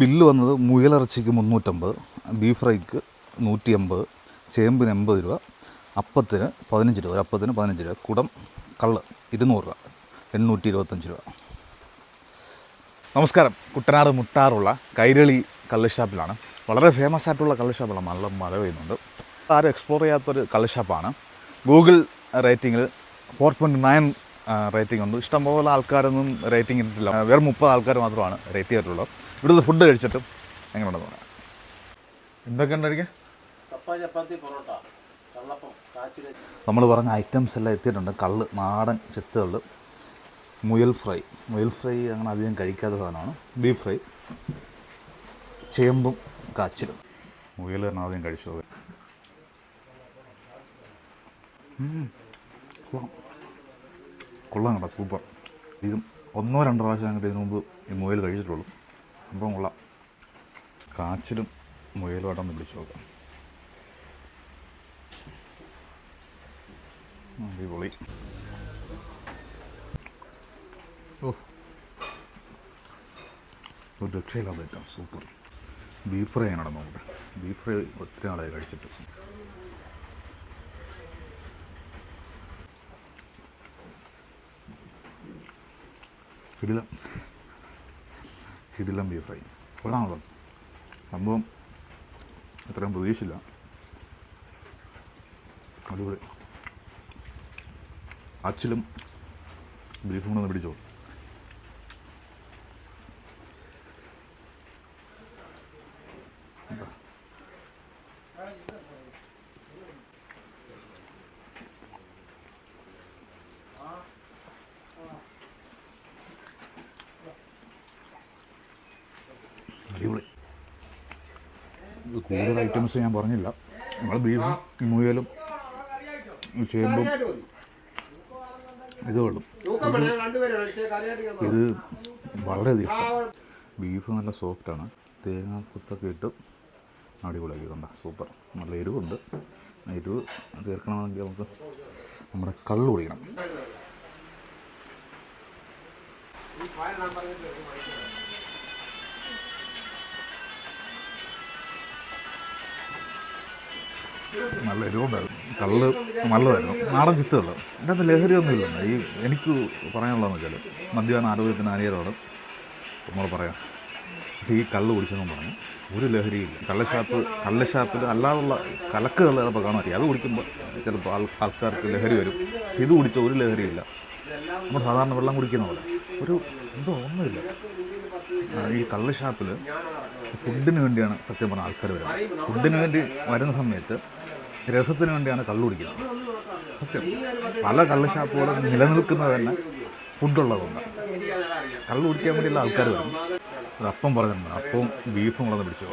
Bill വന്നത് മുയലിറച്ചിക്ക് മുന്നൂറ്റമ്പത് beef ഫ്രൈക്ക് നൂറ്റി എൺപത് ചേമ്പിന് എൺപത് രൂപ അപ്പത്തിന് പതിനഞ്ച് രൂപ ഒരു അപ്പത്തിന് പതിനഞ്ച് രൂപ കുടം കള്ള് ഇരുന്നൂറ് രൂപ എണ്ണൂറ്റി ഇരുപത്തഞ്ച് രൂപ. നമസ്കാരം. കുട്ടനാട് മുട്ടാറുള്ള കൈരളി കള്ള് ഷാപ്പിലാണ്. വളരെ ഫേമസ് ആയിട്ടുള്ള കള്ള് ഷാപ്പാണ് നല്ല മഴ പെയ്യുന്നുണ്ട്. ആരും എക്സ്പ്ലോർ ചെയ്യാത്തൊരു കള്ള് ഷാപ്പാണ്. ഗൂഗിൾ റേറ്റിങ്ങിൽ ഫോർ പോയിന്റ് നയൻ റേറ്റിംഗ് ഉണ്ട് ഇഷ്ടംപോലെ ആൾക്കാരൊന്നും റേറ്റിംഗ് ഇട്ടിട്ടില്ല. വെറും മുപ്പത് ആൾക്കാർ മാത്രമാണ് റേറ്റ് ചെയ്തിട്ടുള്ളത് ഇവിടുത്തെ ഫുഡ് കഴിച്ചിട്ടും എങ്ങനെയുണ്ടെന്ന് പറയാം എന്തൊക്കെ കാച്ചിൽ. നമ്മൾ പറഞ്ഞ ഐറ്റംസ് എല്ലാം എത്തിയിട്ടുണ്ട്. കള്ള് നാടൻ ചെത്തുകള്ള് മുയൽ ഫ്രൈ. മുയൽ ഫ്രൈ അങ്ങനെ അധികം കഴിക്കാത്ത സാധനമാണ്. ബീഫ് ഫ്രൈ ചേമ്പും കാച്ചിലും. മുയൽ തന്നെ ആദ്യം കഴിച്ചു. കൊള്ളാം കേട്ടോ സൂപ്പർ ഇതും ഒന്നോ രണ്ടോ പ്രാവശ്യം അങ്ങോട്ട് ഇതിനു മുമ്പ് ഈ മുയൽ കഴിച്ചിട്ടുള്ളൂ. സംഭവം കൊള്ളാം. കാച്ചിലും മുയലുമായിട്ടൊന്ന് പിടിച്ചു നോക്കാം. അടിപൊളി. ഓ. ഒരു രക്ഷയില്ലാതെ സൂപ്പർ ബീഫ് ഫ്രൈ ആണ് നമുക്ക് ബീഫ് ഫ്രൈ ഒത്തിരി നാളായി കഴിച്ചിട്ട്. കിടിലം. കിടിലം ബീഫ് ഫ്രൈ കൊള്ളാമല്ലോ. സംഭവം അത്രയും പ്രതീക്ഷയില്ല. അടിപൊളി. അച്ചിലും ബീഫും കൂടെ ഒന്ന് പിടിച്ചോ. അടിപൊളി. കൂടുതൽ ഐറ്റംസ് ഞാൻ പറഞ്ഞില്ല. നമ്മൾ ബീഫും മുയലും ചേമ്പും ഇതേ ഉള്ളൂ. ഇത് വളരെയധികം ഇഷ്ടം. ബീഫ് നല്ല സോഫ്റ്റാണ് തേങ്ങ കുത്തൊക്കെ ഇട്ട് അടിപൊളിയാക്കിയിട്ടുണ്ട് സൂപ്പർ നല്ല എരിവുണ്ട്. എരിവ് തീർക്കണമെങ്കിൽ നമുക്ക് നമ്മുടെ കള്ള് കുടിക്കണം നല്ല എരിവുണ്ടായിരുന്നു കള്ള് നല്ലതായിരുന്നു. നാടൻ ചിത്തുകൾ ലഹരിയൊന്നും ലഹരിയൊന്നുമില്ല ഈ എനിക്ക് പറയാനുള്ളതെന്ന് വെച്ചാൽ മദ്യപാന ആരോഗ്യത്തിന് അനിയരോട് നമ്മൾ പറയാം. പക്ഷേ ഈ കള്ള് കുടിച്ചെന്നും പറഞ്ഞു ഒരു ലഹരിയില്ല കള്ളഷാപ്പ് കള്ളഷാപ്പിൽ അല്ലാതുള്ള കലക്ക് കള്ള് ചിലപ്പോൾ കാണാൻ അത് കുടിക്കുമ്പോൾ ചിലപ്പോൾ ആൾ ആൾക്കാർക്ക് ലഹരി വരും. ഇത് കുടിച്ച ഒരു ലഹരിയില്ല നമ്മൾ സാധാരണ വെള്ളം കുടിക്കുന്ന പോലെ. ഒരു എന്തോ ഒന്നുമില്ല. ഈ കള്ള് ഷാപ്പിൽ ഫുഡിന് വേണ്ടിയാണ് സത്യം പറഞ്ഞ ആൾക്കാർ വരുന്നത്. ഫുഡിന് വേണ്ടി വരുന്ന സമയത്ത് രസത്തിന് വേണ്ടിയാണ് കള്ളു കുടിക്കുന്നത്. സത്യം. പല കള്ള് ഷാപ്പുകളും നിലനിൽക്കുന്നത് തന്നെ ഫുഡുള്ളതുകൊണ്ട്. കള്ളു കുടിക്കാൻ വേണ്ടിയുള്ള ആൾക്കാർ വരും. അത് അപ്പം പറഞ്ഞിട്ടുണ്ട്. അപ്പവും ബീഫും കൂടെ ഇപ്പം പിടിച്ചു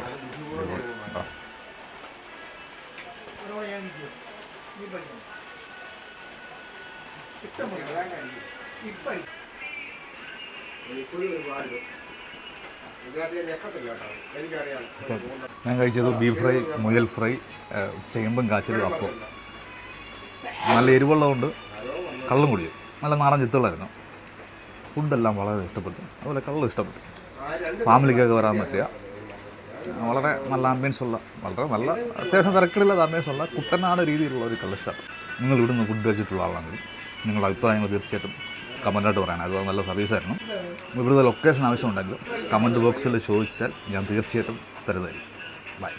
ഞാൻ കഴിച്ചത് ബീഫ് ഫ്രൈ മുയൽ ഫ്രൈ ചേമ്പും കാച്ചലും അപ്പം. നല്ല എരിവുള്ളതുകൊണ്ട് കള്ളും കുടിച്ചു നല്ല നാടൻ ചിത്തുകളായിരുന്നു ഫുഡെല്ലാം വളരെ ഇഷ്ടപ്പെട്ടു. അതുപോലെ കള്ളും ഇഷ്ടപ്പെട്ടു. ഫാമിലിക്കൊക്കെ വരാൻ പറ്റിയ വളരെ നല്ല ആംബിയൻസ് ഉള്ള വളരെ നല്ല അത്യാവശ്യം തിരക്കിടില്ലാത്ത ആംബിയൻസ് ഉള്ള കുട്ടനാട് രീതിയിലുള്ള ഒരു കള്ള് നിങ്ങൾ ഇവിടുന്ന് ഫുഡ് കഴിച്ചിട്ടുള്ള ആളാണെങ്കിൽ നിങ്ങളുടെ അഭിപ്രായങ്ങൾ തീർച്ചയായിട്ടും കമന്റായിട്ട് പറയാൻ അത് നല്ല സർവീസ് ആയിരുന്നു. ഇവിടുത്തെ ലൊക്കേഷൻ ആവശ്യമുണ്ടെങ്കിൽ കമന്റ് ബോക്സിൽ ചോദിച്ചാൽ ഞാൻ തീർച്ചയായിട്ടും തരുന്നതായിരിക്കും. ബൈ